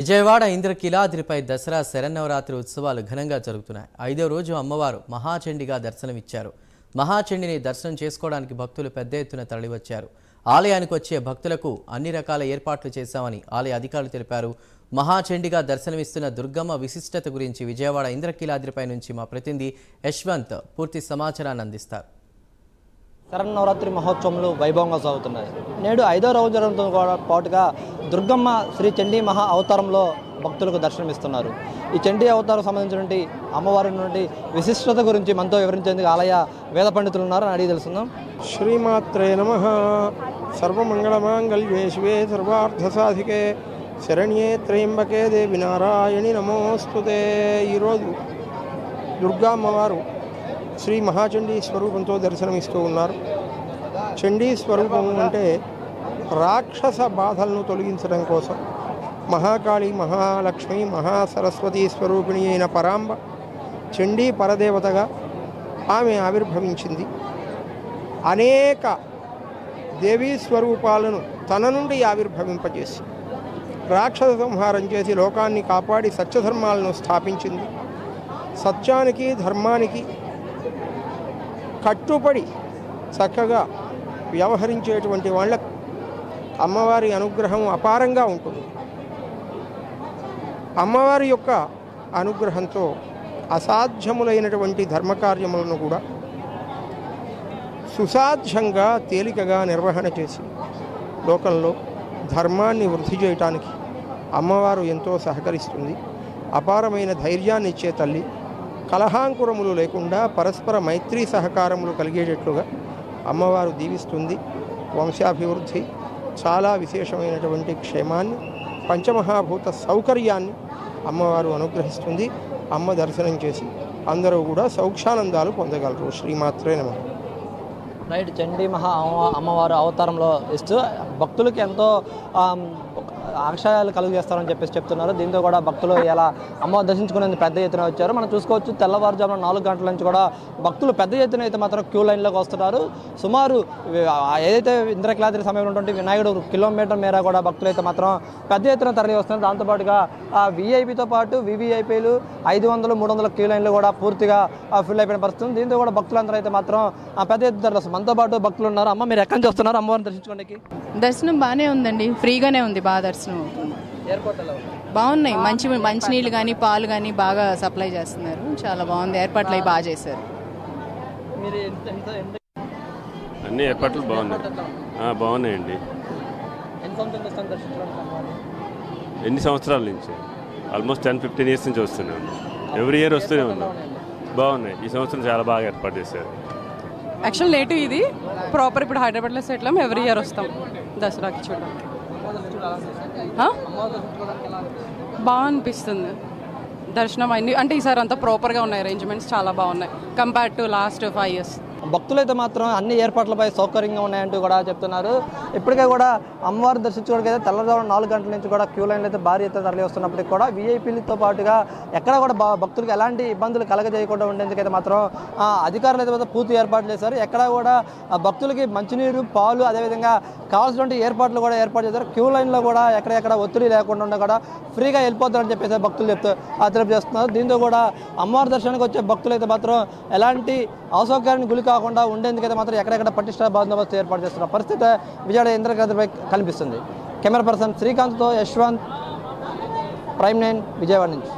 విజయవాడ ఇంద్రకీలాద్రిపై దసరా శరన్నవరాత్రి ఉత్సవాలు ఘనంగా జరుగుతున్నాయి. ఐదో రోజు అమ్మవారు మహాచండిగా దర్శనమిచ్చారు. మహాచండిని దర్శనం చేసుకోవడానికి భక్తులు పెద్ద ఎత్తున తరలివచ్చారు. ఆలయానికి వచ్చే భక్తులకు అన్ని రకాల ఏర్పాట్లు చేశామని ఆలయ అధికారులు తెలిపారు. మహాచండిగా దర్శనమిస్తున్న దుర్గమ్మ విశిష్టత గురించి విజయవాడ ఇంద్రకీలాద్రిపై నుంచి మా ప్రతినిధి యశ్వంత్ పూర్తి సమాచారాన్ని అందిస్తారు. శరన్నవరాత్రి మహోత్సవంలో వైభవంగా సాగుతున్నాయి. నేడు ఐదో రోజు జరగడంతో పాటుగా దుర్గమ్మ శ్రీ చండీ మహా అవతారంలో భక్తులకు దర్శనమిస్తున్నారు. ఈ చండీ అవతారం సంబంధించినటువంటి అమ్మవారి నుండి విశిష్టత గురించి మనతో వివరించేందుకు ఆలయ వేద పండితులు ఉన్నారు. అని అడిగి తెలుసుకుందాం. శ్రీమాత్రే నమ. సర్వమంగళమాంగళ్యే శివే సర్వార్థసాధికే. శరణ్యే త్రయంబకే దేవి నారాయణి నమోస్తుతే. ఈరోజు దుర్గా అమ్మవారు శ్రీ మహాచండీ స్వరూపంతో దర్శనమిస్తూ ఉన్నారు. చండీ స్వరూపం అంటే రాక్షస బాధలను తొలగించడం కోసం. మహాకాళి మహాలక్ష్మి మహాసరస్వతి స్వరూపిణి అయిన పరాంబ చండీ పరదేవతగా ఆమె ఆవిర్భవించింది. అనేక దేవీ స్వరూపాలను తన నుండి ఆవిర్భవింపజేసి రాక్షస సంహారం చేసి లోకాన్ని కాపాడి సత్యధర్మాలను స్థాపించింది. సత్యానికి ధర్మానికి కట్టుబడి చక్కగా వ్యవహరించేటువంటి వాళ్ళకు అమ్మవారి అనుగ్రహం అపారంగా ఉంటుంది. అమ్మవారి యొక్క అనుగ్రహంతో అసాధ్యములైనటువంటి ధర్మకార్యములను కూడా సుసాధ్యంగా తేలికగా నిర్వహణ చేసి లోకంలో ధర్మాన్ని వృద్ధి చేయటానికి అమ్మవారు ఎంతో సహకరిస్తుంది. అపారమైన ధైర్యాన్ని ఇచ్చే తల్లి కలహాంకురములు లేకుండా పరస్పర మైత్రీ సహకారములు కలిగేటట్లుగా అమ్మవారు దీవిస్తుంది. వంశాభివృద్ధి చాలా విశేషమైనటువంటి క్షేమాన్ని పంచమహాభూత సౌకర్యాన్ని అమ్మవారు అనుగ్రహిస్తుంది. అమ్మ దర్శనం చేసి అందరూ కూడా సౌక్షానందాలు పొందగలరు. శ్రీమాత్రే నమ. రైట్ చండీ మహా అమ్మ- అమ్మవారు అవతారంలో ఇస్తూ భక్తులకి ఎంతో ఆశయాలు కలుగు చేస్తారని చెప్పేసి చెప్తున్నారు. దీంతో కూడా భక్తులు ఎలా అమ్మవారు దర్శించుకునేందుకు పెద్ద ఎత్తున వచ్చారు. మనం చూసుకోవచ్చు తెల్లవారుజామున నాలుగు గంటల నుంచి కూడా భక్తులు పెద్ద ఎత్తున అయితే మాత్రం క్యూ లైన్లోకి వస్తున్నారు. సుమారు ఏదైతే ఇంద్రకీలాద్రి సమయంలో ఉన్నటువంటి వినాయకుడు కిలోమీటర్ మేర కూడా భక్తులు అయితే మాత్రం పెద్ద ఎత్తున తరలి వస్తున్నారు. దాంతోపాటుగా ఆ విఐపితో పాటు వివిఐపీలు ఐదు వందలు మూడు వందల క్యూ లైన్లు కూడా పూర్తిగా ఫిల్ అయిపోయిన పరిస్థితి ఉంది. దీంతో కూడా భక్తులందరూ అయితే మాత్రం ఆ పెద్ద ఎత్తున తరలి వస్తున్నారు. మనతో పాటు భక్తులు ఉన్నారు. అమ్మ మీరు ఎక్కడి నుంచి వస్తున్నారు? అమ్మవారిని దర్శించుకోండి. దర్శనం బాగానే ఉందండి. ఫ్రీగానే ఉంది బాగా దర్శనం అవుతుంది. బాగున్నాయి. మంచి మంచినీళ్ళు కానీ పాలు కానీ బాగా సప్లై చేస్తున్నారు. చాలా బాగుంది. ఏర్పాట్లు అవి బాగా చేశారు. అన్ని ఏర్పాట్లు బాగున్నాయి. ఆ, బాగున్నాయండి? ఎన్ని సంవత్సరాల నుంచి ఆల్మోస్ట్ టెన్ ఫిఫ్టీన్ ఇయర్స్ నుంచి వస్తూనే ఉన్నాం ఎవ్రీ ఇయర్ వస్తూనే ఉన్నాం బాగున్నాయి. ఈ సంవత్సరం చాలా బాగా ఏర్పాటు చేశారు. యాక్చువల్ నేటివ్ ఇది. ప్రాపర్ ఇప్పుడు హైదరాబాద్లో సెటిల్ అయ్యాం. ఎవ్రీ ఇయర్ వస్తాం. దసరాకి చూడడానికి? బాగా అనిపిస్తుంది. దర్శనం అయింది. అంటే ఈసారి అంతా ప్రాపర్గా ఉన్నాయి. అరేంజ్మెంట్స్ చాలా బాగున్నాయి. Compare to last five years భక్తులైతే మాత్రం అన్ని ఏర్పాట్లపై సౌకర్యంగా ఉన్నాయంటూ కూడా చెప్తున్నారు. ఇప్పటికే కూడా అమ్మవారిని దర్శించుకోవడానికి తెల్లవారు నాలుగు గంటల నుంచి కూడా క్యూ లైన్లు అయితే భారీ ఎత్తున తరలి వస్తున్నప్పటికీ కూడా వీఐపీలతో పాటుగా ఎక్కడ కూడా భక్తులకు ఎలాంటి ఇబ్బందులు కలగజేయకుండా ఉండేందుకైతే మాత్రం ఆ, అధికారులు అయితే పూర్తి ఏర్పాట్లు చేశారు. ఎక్కడ కూడా భక్తులకి మంచినీరు పాలు అదేవిధంగా కావాల్సినటువంటి ఏర్పాట్లు కూడా ఏర్పాటు చేశారు. క్యూ లైన్లో కూడా ఎక్కడెక్కడ ఒత్తిడి లేకుండా ఉండ కూడా ఫ్రీగా వెళ్ళిపోతారని చెప్పేసి భక్తులు చెప్తూ ఆ, తెలియజేస్తున్నారు. దీంతో కూడా అమ్మవారి దర్శనానికి వచ్చే భక్తులు అయితే మాత్రం ఎలాంటి అసౌకర్యానికి గురి కాకుండా ఉండేందుకైతే మాత్రం ఎక్కడెక్కడ పటిష్ట బందోబస్తు ఏర్పాటు చేస్తున్న పరిస్థితి విజయవాడ ఇంద్రకేంద్రపై కనిపిస్తుంది. కెమెరా పర్సన్ శ్రీకాంత్తో యశ్వంత్ ప్రైమ్ నైన్ విజయవాడ నుంచి.